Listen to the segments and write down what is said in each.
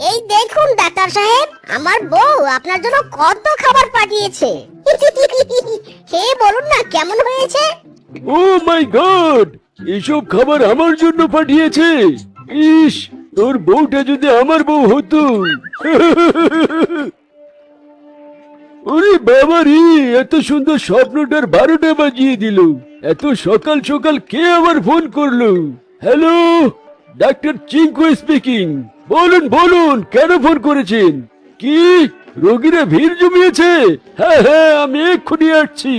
এই দেখুন, ডাক্তার সাহেব, আমার বউ আপনার জন্য কত খাবার পাঠিয়েছে। হে, বলুন না, কেমন হয়েছে? ও মাই গড, এসব খাবার আমার জন্য পাঠিয়েছে। ইস, তোর বউটা যদি আমার বউ হতো। ওরে বাবা রে, এত সুন্দর স্বপ্নটার বারোটা বাজিয়ে দিল। এত সকাল সকাল কে আবার ফোন করল? হ্যালো, ডাক্তার চিঙ্কু স্পিকিং বলুন বলুন কেন ফোন করেছেন? কি? রোগীরা ভিড় জমিয়েছে? হ্যাঁ হ্যাঁ আমি এক্ষুনি আসছি।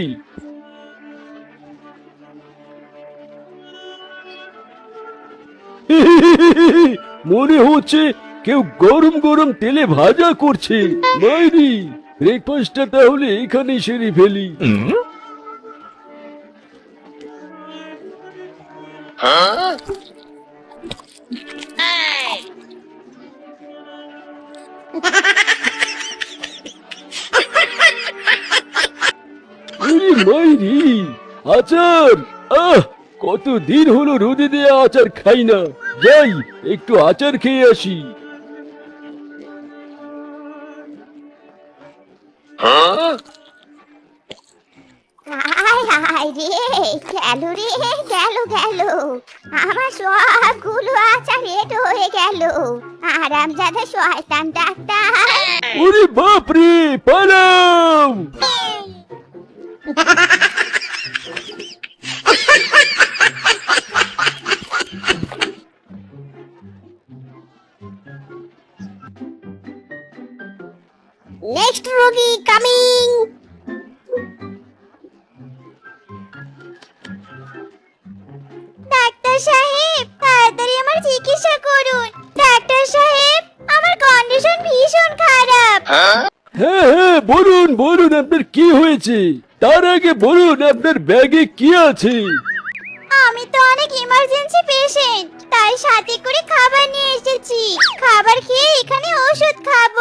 মনে হচ্ছে কেউ গরম গরম তেলে ভাজা করছে। মাইরি ব্রেকফাস্টটা তাহলে এখানে সেরে ফেলি। আরে মাইরি আচার। আহ কত দিন হলো রোদে দেয়া আচার খাই না। যাই একটু আচার খেয়ে আসি। গেল রে গেল গেল। আমার সবগুলো আচার রেট হয়ে গেল। আরাম যাতে শয়তান ডাক্তার। ওরে বাপ রে পালাও! নেক্সট রোগী কামিং ডাক্তার সাহেব বলুন বলুন আপনার কি হয়েছে? তার আগে বলুন আপনার ব্যাগে কি আছে? আমি তো অনেক ইমার্জেন্সি পেশেন্ট তাই সাথে করে খাবার নিয়ে এসেছি। খাবার খেয়ে এখানে ওষুধ খাব।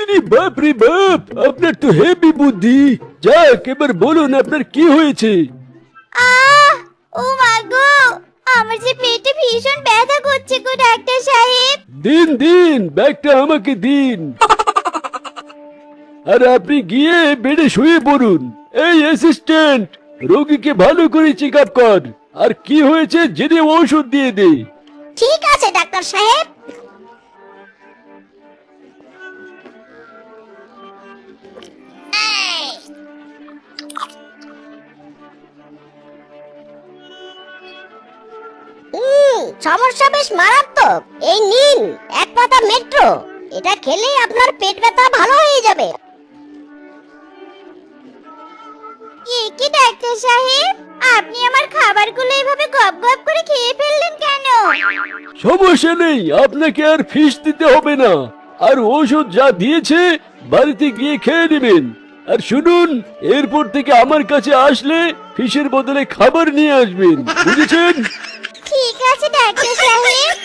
আরে বাপ রে বাপ আপনার তো হেভি বুদ্ধি। যাক এবার বলুন আপনার কি হয়েছে? আহ ও মা গো আমার যে পেটে ভীষণ ব্যথা করছে গো ডাক্তার সাহেব। দিন দিন ব্যাগটা আমাকে দিন। আর আপনি গিয়ে বেডে শুয়ে পড়ুন। এই অ্যাসিস্ট্যান্ট রোগীকে ভালো করে চেক আপ কর। আর কি হয়েছে জেনে ঔষধ দিয়ে দে। ঠিক আছে, ডাক্তার সাহেব। সমস্যা বেশ মারাত্মক। এই নিন, এক পাতা মেট্রো এটা খেলেই আপনার পেট ব্যথা ভালো হয়ে যাবে। কি ডাক্তার সাহেব? আপনি আমার খাবারগুলো এভাবে গপ গপ করে খেয়ে ফেললেন কেন? সমস্যা নেই আপনাকে আর ফিস দিতে হবে না। আর ওষুধ যা দিয়েছে বাড়িতে গিয়ে খেয়ে নেবেন। আর শুনুন এরপর থেকে আমার কাছে আসলে ফিশের বদলে খাবার নিয়ে আসবেন বুঝেছেন? ঠিক আছে ডাক্তার সাহেব।